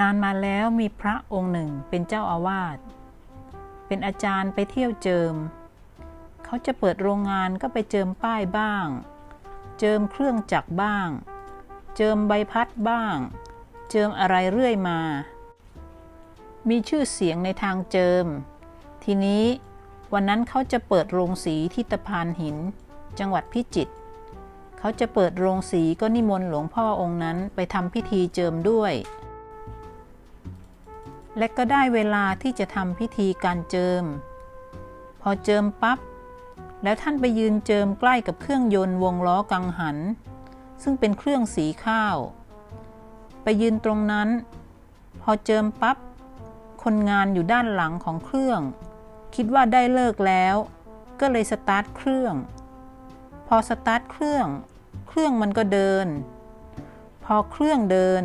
นานมาแล้วมีพระองค์หนึ่งเป็นเจ้าอาวาส เป็นอาจารย์ไปเที่ยวเจิม เขาจะเปิดโรงงานก็ไปเจิมป้ายบ้าง เจิมเครื่องจักรบ้าง เจิมใบพัดบ้าง เจิมอะไรเรื่อยมา มีชื่อเสียงในทางเจิม ทีนี้วันนั้นเขาจะเปิดโรงสีที่ตะพานหิน จังหวัดพิจิตร เขาจะเปิดโรงสีก็นิมนต์หลวงพ่อองค์นั้นไปทำพิธีเจิมด้วย และก็ได้เวลาที่จะทำพิธีการเจิม พอเจิมปั๊บแล้วท่านไปยืนเจิมใกล้กับเครื่องยนต์วงล้อกังหัน ซึ่งเป็นเครื่องสีข้าว ไปยืนตรงนั้น พอเจิมปั๊บคนงานอยู่ด้านหลังของเครื่อง คิดว่าได้เลิกแล้ว ก็เลยสตาร์ทเครื่อง พอสตาร์ทเครื่อง เครื่องมันก็เดิน พอเครื่องเดิน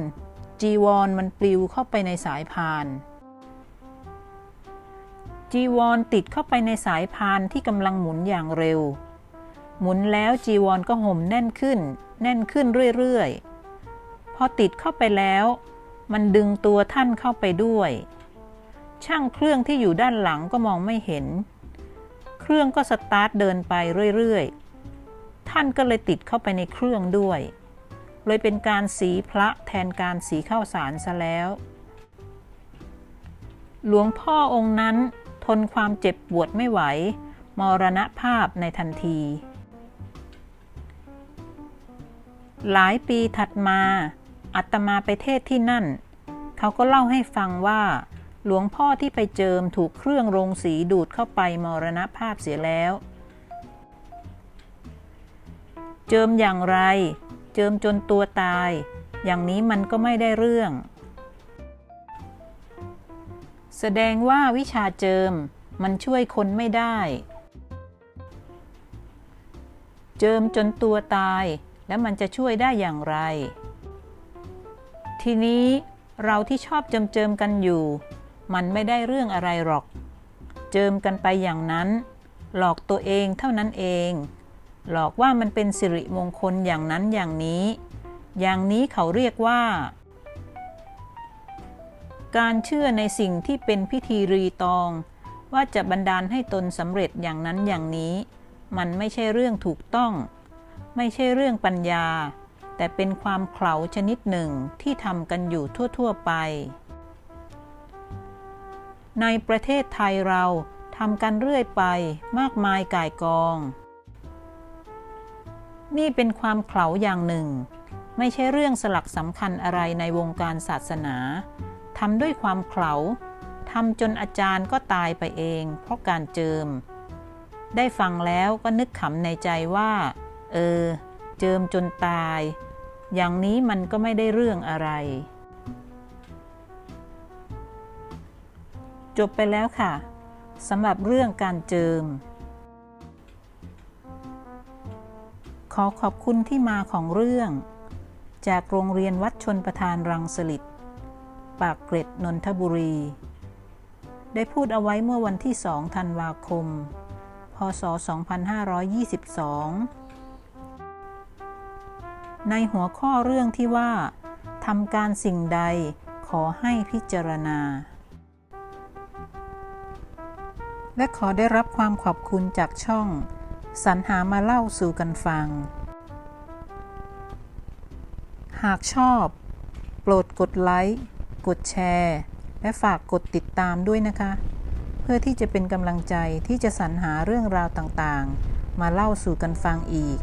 จีวรมันปลิวเข้าไปในสายพาน จีวรติดเข้าไปในสายพานที่กำลังหมุนอย่างเร็ว หมุนแล้วจีวรก็ห่มแน่นขึ้น แน่นขึ้นเรื่อยๆ พอติดเข้าไปแล้ว มันดึงตัวท่านเข้าไปด้วย ช่างเครื่องที่อยู่ด้านหลังก็มองไม่เห็น เครื่องก็สตาร์ทเดินไปเรื่อยๆ ท่านก็เลยติดเข้าไปในเครื่องด้วย เลยเป็นการสีพระแทนการสีข้าวสารซะแล้ว หลวงพ่อองค์นั้นทนความเจ็บปวดไม่ไหว มรณภาพในทันที หลายปีถัดมาอัตมาไปเทศที่นั่น เขาก็เล่าให้ฟังว่า หลวงพ่อที่ไปเจิมถูกเครื่องโรงสีดูดเข้าไปมรณภาพเสียแล้ว เจิมอย่างไร เจิมจนตัวตาย อย่างนี้มันก็ไม่ได้เรื่อง แสดงว่าวิชาเจิมมันช่วยคนไม่ได้ เจิมจนตัวตายแล้วมันจะช่วยได้อย่างไร ทีนี้เราที่ชอบเจิมเจิมกันอยู่ มันไม่ได้เรื่องอะไรหรอก เจิมกันไปอย่างนั้น หลอกตัวเองเท่านั้นเอง หลอกว่ามันเป็นสิริมงคลอย่างนั้นอย่างนี้ อย่างนี้เขาเรียกว่า การเชื่อในสิ่งที่เป็นพิธีรีตอง ว่าจะบันดาลให้ตนสำเร็จอย่างนั้นอย่างนี้ มันไม่ใช่เรื่องถูกต้อง ไม่ใช่เรื่องปัญญา แต่เป็นความเขลาชนิดหนึ่งที่ทำกันอยู่ทั่ว ๆ ไป ในประเทศไทยเราทำกันเรื่อยไปมากมายก่ายกอง นี่เป็นความเขลาอย่างหนึ่ง ไม่ใช่เรื่องสลักสำคัญอะไรในวงการศาสนาทำด้วยความเขลาทำจนอาจารย์ก็ตายไปเอง เพราะการเจิม ได้ฟังแล้วก็นึกขำในใจว่า เออ เจิมจนตาย อย่างนี้มันก็ไม่ได้เรื่องอะไร จบไปแล้วค่ะสำหรับเรื่องการเจิม ขอขอบคุณที่มาของเรื่อง จากโรงเรียนวัดชนประทานรังสลิดปากเกร็ดนนทบุรี ได้พูดเอาไว้เมื่อวันที่ 2 ธันวาคม พศ 2522 ในหัวข้อเรื่องที่ว่าทำการสิ่งใดขอให้พิจารณา และขอได้รับความขอบคุณจากช่อง สรรหามาเล่าสู่กันฟัง หากชอบ โปรดกดไลค์ กดแชร์ และฝากกดติดตามด้วยนะคะ เพื่อที่จะเป็นกำลังใจที่จะสรรหาเรื่องราวต่างๆ มาเล่าสู่กันฟังอีก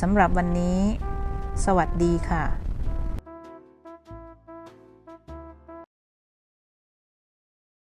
สำหรับวันนี้ สวัสดีค่ะ